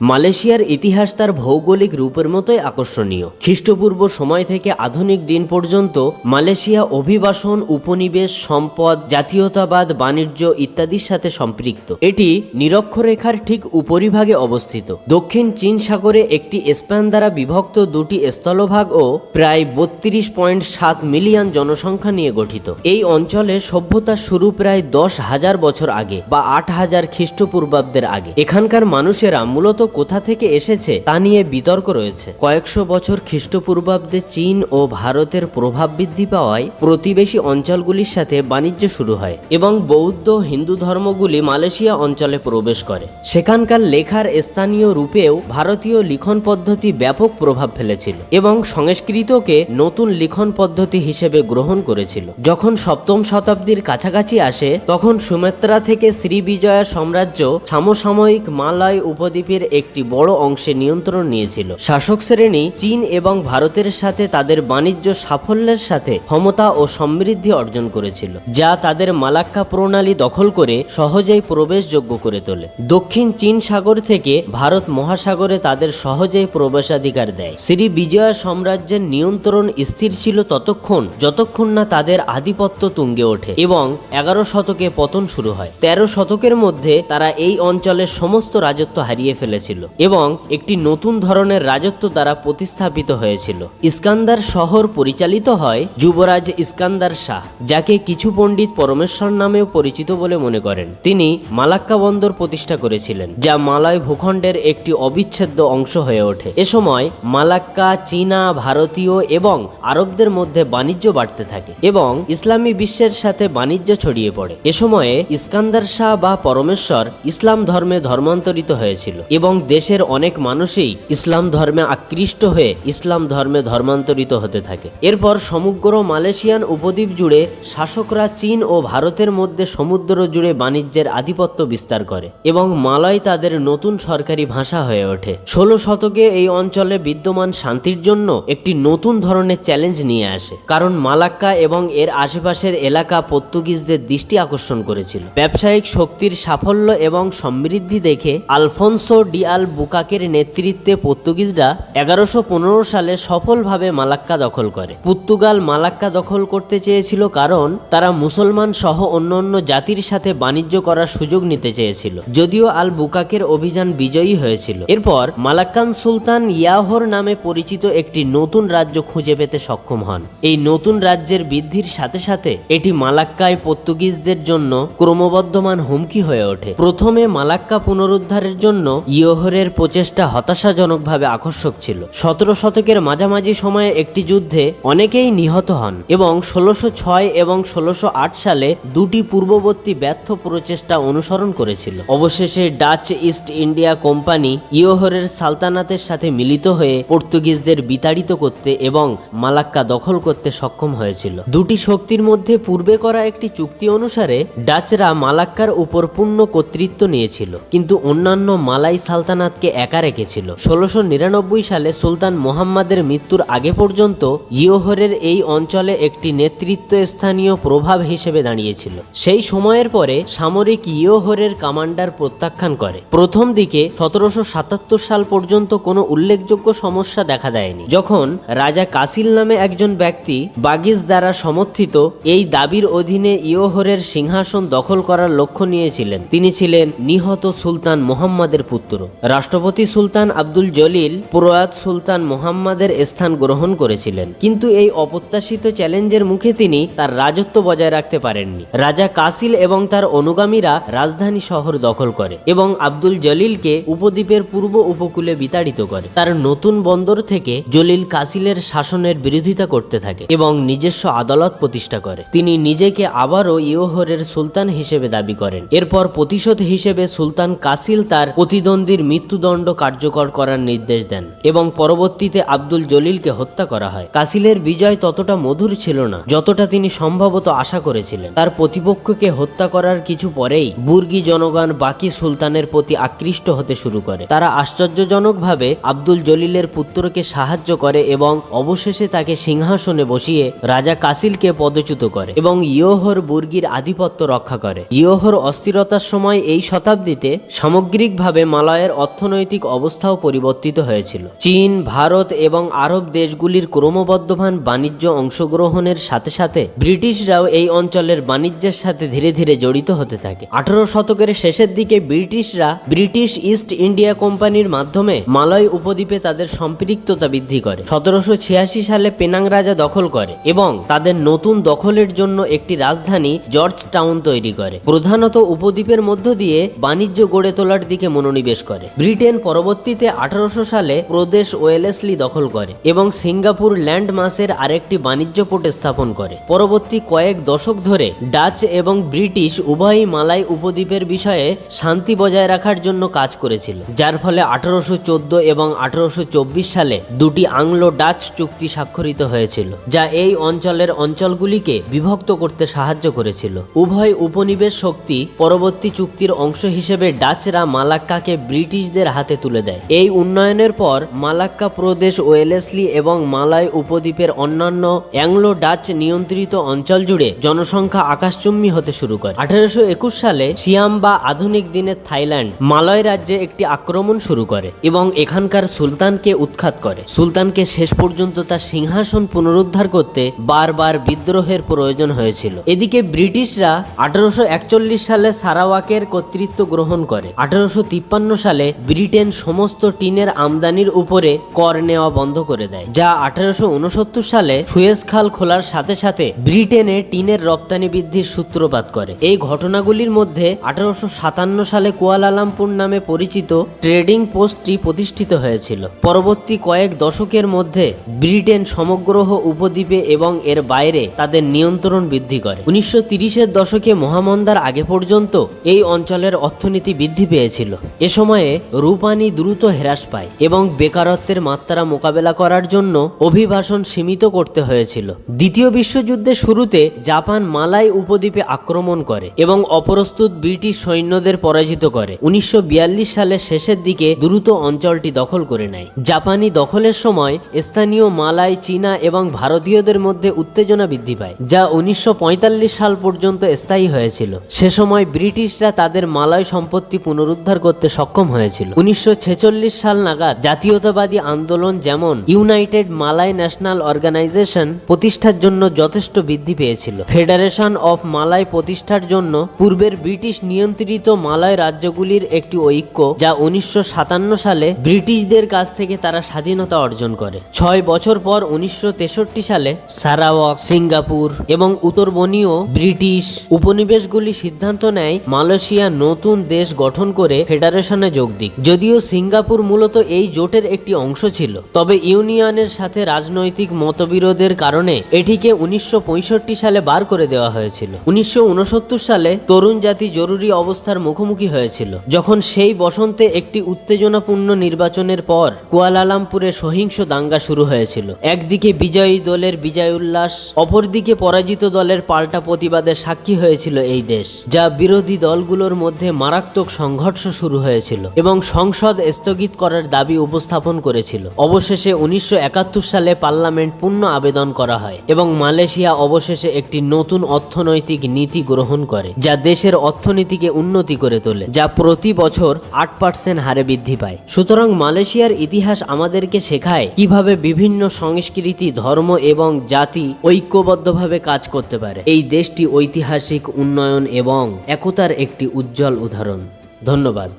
মালয়েশিয়ার ইতিহাস তার ভৌগোলিক রূপের মতোই আকর্ষণীয়। খ্রিস্টপূর্ব সময় থেকে আধুনিক দিন পর্যন্ত মালয়েশিয়া অভিবাসন, উপনিবেশ, সম্পদ, জাতীয়তাবাদ, বাণিজ্য ইত্যাদির সাথে সম্পৃক্ত। এটি নিরক্ষরেখার ঠিক উপরিভাগে অবস্থিত। দক্ষিণ চীন সাগরে একটি স্প্যান দ্বারা বিভক্ত দুটি স্থলভাগ ও প্রায় বত্রিশ পয়েন্ট সাত মিলিয়ন জনসংখ্যা নিয়ে গঠিত। এই অঞ্চলে সভ্যতার শুরু প্রায় দশ হাজার বছর আগে বা আট হাজার খ্রিস্টপূর্বাব্দের আগে। এখানকার মানুষেরা মূলত কোথা থেকে এসেছে তা নিয়ে বিতর্ক রয়েছে। কয়েকশো বছর খ্রিস্টপূর্বাব্দে চীন ও ভারতের প্রভাব বৃদ্ধি পাওয়ায় প্রতিবেশী অঞ্চলগুলির সাথে বাণিজ্য শুরু হয় এবং বৌদ্ধ হিন্দু ধর্মগুলি মালয়েশিয়া অঞ্চলে প্রবেশ করে। সেখানকার লেখার স্থানীয় রূপেও ভারতীয় লিখন পদ্ধতি ব্যাপক প্রভাব ফেলেছিল এবং সংস্কৃতকে নতুন লিখন পদ্ধতি হিসেবে গ্রহণ করেছিল। যখন সপ্তম শতাব্দীর কাছাকাছি আসে, তখন সুমাত্রা থেকে শ্রীবিজয়া সাম্রাজ্য সমসাময়িক মালয় উপদ্বীপের একটি বড় অংশে নিয়ন্ত্রণ নিয়েছিল। শাসক শ্রেণি চীন এবং ভারতের সাথে তাদের বাণিজ্য সাফল্যের সাথে ক্ষমতা ও সমৃদ্ধি অর্জন করেছিল, যা তাদের মালাক্কা প্রণালী দখল করে সহজেই প্রবেশযোগ্য করে তোলে। দক্ষিণ চীন সাগর থেকে ভারত মহাসাগরে তাদের সহজেই প্রবেশাধিকার দেয়। শ্রী বিজয়া সাম্রাজ্যের নিয়ন্ত্রণ স্থির ছিল ততক্ষণ যতক্ষণ না তাদের আধিপত্য তুঙ্গে ওঠে এবং এগারো শতকে পতন শুরু হয়। তেরো শতকের মধ্যে তারা এই অঞ্চলের সমস্ত রাজত্ব হারিয়ে ফেলেছিল এবং একটি নতুন ধরনের রাজত্ব দ্বারা প্রতিস্থাপিত হয়েছিল। ইস্কান্দার শহর পরিচালিত হয় যুবরাজ ইস্কান্দার শাহ, যাকে কিছু পণ্ডিত পরমেশ্বর নামেও পরিচিত বলে মনে করেন। তিনি মালাক্কা বন্দর প্রতিষ্ঠা করেছিলেন, যা মালয় ভূখণ্ডের একটি অবিচ্ছেদ্য অংশ হয়ে ওঠে। এ সময় মালাক্কা, চীনা, ভারতীয় এবং আরবদের মধ্যে বাণিজ্য বাড়তে থাকে এবং ইসলামী বিশ্বের সাথে বাণিজ্য ছড়িয়ে পড়ে। এ সময়ে ইস্কান্দার শাহ বা পরমেশ্বর ইসলাম ধর্মে ধর্মান্তরিত হয়েছিল এবং দেশের অনেক মানুষই ইসলাম ধর্মে আকৃষ্ট হয়ে ইসলাম ধর্মে ধর্মান্তরিত হতে থাকে। এরপর সমগ্র মালয়েশিয়ান উপদ্বীপ জুড়ে শাসকরা চীন ও ভারতের মধ্যে সমুদ্র জুড়ে বাণিজ্যের আধিপত্য বিস্তার করে এবং মালয় তাদের নতুন সরকারি ভাষা হয়ে ওঠে। ষোলো শতকে এই অঞ্চলে বিদ্যমান শান্তির জন্য একটি নতুন ধরনের চ্যালেঞ্জ নিয়ে আসে, কারণ মালাক্কা এবং এর আশেপাশের এলাকা পর্তুগিজদের দৃষ্টি আকর্ষণ করেছিল। ব্যবসায়িক শক্তির সাফল্য এবং সমৃদ্ধি দেখে আলফোনসো ডি আল বুকাকের নেতৃত্বে পর্তুগিজরা এগারোশো সালে সফলভাবে মালাক্কা দখল করে। পর্তুগাল মালাক্কা দখল করতে চেয়েছিল কারণ তারা মুসলমান সহ অন্যান্য জাতির সাথে বাণিজ্য করার সুযোগ নিতে চেয়েছিল। যদিও আল বুকাকের অভিযান বিজয়ী হয়েছিল। এরপর মালাক্কান সুলতান ইয়াহর নামে পরিচিত একটি নতুন রাজ্য খুঁজে পেতে সক্ষম হন। এই নতুন রাজ্যের বৃদ্ধির সাথে সাথে এটি মালাক্কায় পর্তুগিজদের জন্য ক্রমবর্ধমান হুমকি হয়ে ওঠে। প্রথমে মালাক্কা পুনরুদ্ধারের জন্য ইয়োহরের প্রচেষ্টা হতাশাজনকভাবে আকর্ষক ছিল। সতেরো শতকের মাঝামাঝি সময়ে একটি যুদ্ধে অনেকেই নিহত হন এবং ষোলোশো ছয় এবং ষোলোশো আট সালে দুটি পূর্ববর্তী ব্যর্থ প্রচেষ্টা অনুসরণ করেছিল। অবশেষে ডাচ ইস্ট ইন্ডিয়া কোম্পানি ইয়োহরের সালতানাতের সাথে মিলিত হয়ে পর্তুগিজদের বিতাড়িত করতে এবং মালাক্কা দখল করতে সক্ষম হয়েছিল। দুটি শক্তির মধ্যে পূর্বে করা একটি চুক্তি অনুসারে ডাচরা মালাক্কার উপর পূর্ণ কর্তৃত্ব নিয়েছিল, কিন্তু অন্যান্য মালাই সালতানাতকে একা রেখেছিল। ষোলোশো নিরানব্বই সালে সুলতান মোহাম্মদের মৃত্যুর আগে পর্যন্ত ইয়োহরের এই অঞ্চলে একটি নেতৃত্ব স্থানীয় প্রভাব হিসেবে দাঁড়িয়েছিল। সেই সময়ের পরে সামরিক ইয়োহরের কমান্ডার প্রত্যাখ্যান করে। প্রথম দিকে সতেরোশো সাতাত্তর সাল পর্যন্ত কোনো উল্লেখযোগ্য সমস্যা দেখা দেয়নি। যখন রাজা কাসিল নামে একজন ব্যক্তি বাগিজ দ্বারা সমর্থিত এই দাবির অধীনে ইয়োহরের সিংহাসন দখল করার লক্ষ্য নিয়েছিলেন, তিনি ছিলেন নিহত সুলতান মোহাম্মদের পুত্র। রাষ্ট্রপতি সুলতান আব্দুল জলিল প্রয়াত সুলতান মোহাম্মদের স্থান গ্রহণ করেছিলেন। কিন্তু এই অপ্রত্যাশিত চ্যালেঞ্জের মুখে তিনি তার রাজত্ব বজায় রাখতে পারেননি। রাজা কাসিল এবং তার অনুগামীরা রাজধানী শহর দখল করে এবং আব্দুল জলিলকে উপদ্বীপের পূর্ব উপকূলে বিতাড়িত করে। তার নতুন বন্দর থেকে জলিল কাসিলের শাসনের বিরোধিতা করতে থাকে এবং নিজস্ব আদালত প্রতিষ্ঠা করে। তিনি নিজেকে আবারও ইয়োহরের সুলতান হিসেবে দাবি করেন। এরপর প্রতিশোধ হিসেবে সুলতান কাসিল তার প্রতিদ্বন্দ্বীর মৃত্যুদণ্ড কার্যকর করার নির্দেশ দেন এবং পরবর্তীতে আব্দুল জলিলকে হত্যা করা হয়। কাসিলের বিজয় ততটা মধুর ছিল না, যতটা তিনি সম্ভবত আশা করেছিলেন। তার প্রতিপক্ষকে হত্যা করার কিছু পরেই বুর্গি জনগণ বাকি সুলতানের প্রতি আকৃষ্ট হতে শুরু করে। তারা আশ্চর্যজনকভাবে আব্দুল জলিলের পুত্রকে সাহায্য করে এবং অবশেষে তাকে সিংহাসনে বসিয়ে রাজা কাসিলকে পদচ্যুত করে এবং ইয়োহর বুর্গির আধিপত্য রক্ষা করে। ইয়োহর অস্থিরতার সময় এই শতাব্দীতে সামগ্রিকভাবে মালয়ের মালয়ের অর্থনৈতিক অবস্থাও পরিবর্তিত হয়েছিল। চীন, ভারত এবং আরব দেশগুলির ক্রমবর্ধমান বাণিজ্য অংশগ্রহণের সাথে সাথে ব্রিটিশরাও এই অঞ্চলের বাণিজ্যের সাথে ধীরে ধীরে জড়িত হতে থাকে। আঠারো শতকের শেষের দিকে ব্রিটিশরা ব্রিটিশ ইস্ট ইন্ডিয়া কোম্পানির মাধ্যমে মালয় উপদ্বীপে তাদের সম্পৃক্ততা বৃদ্ধি করে। সতেরোশো ছিয়াশি সালে পেনাং রাজা দখল করে এবং তাদের নতুন দখলের জন্য একটি রাজধানী জর্জ টাউন তৈরি করে। প্রধানত উপদ্বীপের মধ্য দিয়ে বাণিজ্য গড়ে তোলার দিকে মনোনিবেশ করে। ব্রিটেন পরবর্তীতে আঠারোশো সালে প্রদেশ ওয়েলেসলি দখল করে এবং সিঙ্গাপুর ল্যান্ড মাসের আরেকটি বাণিজ্য পোর্ট স্থাপন করে। পরবর্তী কয়েক দশক ধরে ডাচ এবং ব্রিটিশ উভয়ই মালাই উপদ্বীপের বিষয়ে শান্তি বজায় রাখার জন্য কাজ করেছিল, যার ফলে আঠারোশো চোদ্দ এবং আঠারোশো চব্বিশ সালে দুটি আংলো ডাচ চুক্তি স্বাক্ষরিত হয়েছিল, যা এই অঞ্চলের অঞ্চলগুলিকে বিভক্ত করতে সাহায্য করেছিল। উভয় উপনিবেশ শক্তি পরবর্তী চুক্তির অংশ হিসেবে ডাচরা মালাক্কাকে ব্রিটিশদের হাতে তুলে দেয়। এই উন্নয়নের পর মালাক্কা প্রদেশ, ওয়েলেসলি এবং মালয় উপদ্বীপের অন্যান্য অ্যাংলো ডাচ নিয়ন্ত্রিত অঞ্চল জুড়ে জনসংখ্যা আকাশচুম্বী হতে শুরু করে। আঠারোশো একুশ সালে সিয়াম বা আধুনিক দিনের থাইল্যান্ড, মালয় রাজ্যে একটি আক্রমণ শুরু করে এবং এখানকার সুলতানকে উৎখাত করে। সুলতানকে শেষ পর্যন্ত তার সিংহাসন পুনরুদ্ধার করতে বারবার বিদ্রোহের প্রয়োজন হয়েছিল। এদিকে ব্রিটিশরা আঠারোশো একচল্লিশ সালে সারাওয়াকের কর্তৃত্ব গ্রহণ করে। আঠারোশো তিপ্পান্ন সালে ব্রিটেন সমস্ত টিনের আমদানির উপরে কর নেওয়া বন্ধ করে দেয়, যা আঠারোশো ঊনসত্তর সালে সুয়েজ খাল খোলার সাথে সাথে ব্রিটেনে টিনের রপ্তানি বৃদ্ধির সূত্রপাত করে। এই ঘটনাগুলির মধ্যে আঠারোশো সাতান্ন সালে কুয়ালালামপুর নামে পরিচিত ট্রেডিং পোস্টটি প্রতিষ্ঠিত হয়েছিল। পরবর্তী কয়েক দশকের মধ্যে ব্রিটেন সমগ্র উপদ্বীপে এবং এর বাইরে তাদের নিয়ন্ত্রণ বৃদ্ধি করে। উনিশশো তিরিশের দশকে মহামন্দার আগে পর্যন্ত এই অঞ্চলের অর্থনীতি বৃদ্ধি পেয়েছিল। এ সময়ে রূপানি দ্রুত হ্রাস পায় এবং বেকারত্বের মাত্রা মোকাবেলা করার জন্য অভিবাসন সীমিত করতে হয়েছিল। দ্বিতীয় বিশ্বযুদ্ধের শুরুতে জাপান মালাই উপদ্বীপে আক্রমণ করে এবং অপ্রস্তুত ব্রিটিশ সৈন্যদের পরাজিত করে। উনিশশো বিয়াল্লিশ সালের শেষের দিকে দ্রুত অঞ্চলটি দখল করে নেয়। জাপানি দখলের সময় স্থানীয় মালাই, চীনা এবং ভারতীয়দের মধ্যে উত্তেজনা বৃদ্ধি পায়, যা উনিশশো পঁয়তাল্লিশ সাল পর্যন্ত স্থায়ী হয়েছিল। সে সময় ব্রিটিশরা তাদের মালয় সম্পত্তি পুনরুদ্ধার করতে সক্ষম হয়েছিল। উনিশশো ছেচল্লিশ সাল নাগাদ জাতীয়তাবাদী আন্দোলন যেমন ইউনাইটেড মালাই ন্যাশনাল অর্গানাইজেশন প্রতিষ্ঠার জন্য যথেষ্ট বৃদ্ধি পেয়েছিল। ফেডারেশন অফ মালাই প্রতিষ্ঠার জন্য পূর্বের ব্রিটিশ নিয়ন্ত্রিত মালয় রাজ্যগুলির একটি ঐক্য যা উনিশশো সাতান্ন সালে ব্রিটিশদের কাছ থেকে তারা স্বাধীনতা অর্জন করে। ছয় বছর পর উনিশশো তেষট্টি সালে সারাওয়াক, সিঙ্গাপুর এবং উত্তরবনীয় ব্রিটিশ উপনিবেশগুলি সিদ্ধান্ত নেয় মালয়েশিয়া নতুন দেশ গঠন করে ফেডারেশনে যোগ দিক। যদিও সিঙ্গাপুর মূলত এই জোটের একটি অংশ ছিল, তবে ইউনিয়নের সাথে রাজনৈতিক মতবিরোধের কারণে এটিকে উনিশশো পঁয়ষট্টি সালে বার করে দেওয়া হয়েছিল। উনিশশো উনসত্তর সালে তরুণ জাতি জরুরি অবস্থার মুখোমুখি হয়েছিল। যখন সেই বসন্তে একটি উত্তেজনাপূর্ণ নির্বাচনের পর কুয়ালালামপুরে সহিংস দাঙ্গা শুরু হয়েছিল। একদিকে বিজয়ী দলের বিজয় উল্লাস অপরদিকে পরাজিত দলের পাল্টা প্রতিবাদের সাক্ষী হয়েছিল এই দেশ, যা বিরোধী দলগুলোর মধ্যে মারাত্মক সংঘর্ষ শুরু হয়েছিল। এবং সংসদ স্থগিত করার দাবি উপস্থাপন করেছিল। অবশেষে উনিশশো একাত্তর সালে পার্লামেন্ট পূর্ণ আবেদন করা হয় এবং মালয়েশিয়া অবশেষে একটি নতুন অর্থনৈতিক নীতি গ্রহণ করে, যা দেশের অর্থনীতিকে উন্নতি করে তোলে, যা প্রতি বছর আট পার্সেন্ট হারে বৃদ্ধি পায়। সুতরাং মালয়েশিয়ার ইতিহাস আমাদেরকে শেখায় কীভাবে বিভিন্ন সংস্কৃতি, ধর্ম এবং জাতি ঐক্যবদ্ধভাবে কাজ করতে পারে। এই দেশটি ঐতিহাসিক উন্নয়ন এবং একতার একটি উজ্জ্বল উদাহরণ। ধন্যবাদ।